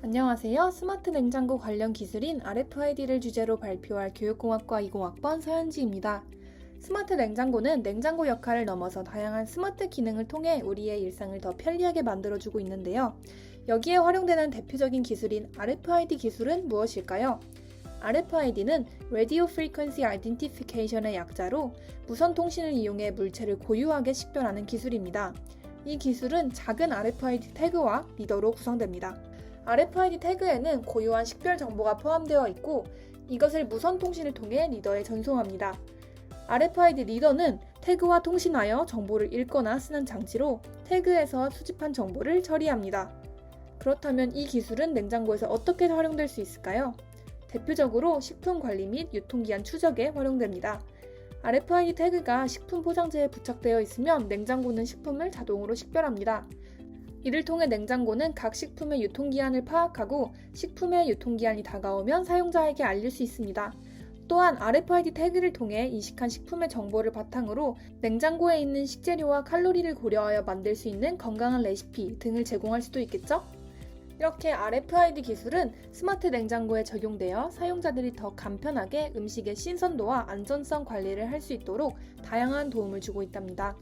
안녕하세요. 스마트 냉장고 관련 기술인 RFID를 주제로 발표할 교육공학과 20학번 서현지입니다. 스마트 냉장고는 냉장고 역할을 넘어서 다양한 스마트 기능을 통해 우리의 일상을 더 편리하게 만들어주고 있는데요. 여기에 활용되는 대표적인 기술인 RFID 기술은 무엇일까요? RFID는 Radio Frequency Identification의 약자로 무선 통신을 이용해 물체를 고유하게 식별하는 기술입니다. 이 기술은 작은 RFID 태그와 리더로 구성됩니다. RFID 태그에는 고유한 식별 정보가 포함되어 있고 이것을 무선 통신을 통해 리더에 전송합니다. RFID 리더는 태그와 통신하여 정보를 읽거나 쓰는 장치로 태그에서 수집한 정보를 처리합니다. 그렇다면 이 기술은 냉장고에서 어떻게 활용될 수 있을까요? 대표적으로 식품 관리 및 유통기한 추적에 활용됩니다. RFID 태그가 식품 포장재에 부착되어 있으면 냉장고는 식품을 자동으로 식별합니다. 이를 통해 냉장고는 각 식품의 유통기한을 파악하고 식품의 유통기한이 다가오면 사용자에게 알릴 수 있습니다. 또한 RFID 태그를 통해 이식한 식품의 정보를 바탕으로 냉장고에 있는 식재료와 칼로리를 고려하여 만들 수 있는 건강한 레시피 등을 제공할 수도 있겠죠? 이렇게 RFID 기술은 스마트 냉장고에 적용되어 사용자들이 더 간편하게 음식의 신선도와 안전성 관리를 할 수 있도록 다양한 도움을 주고 있답니다.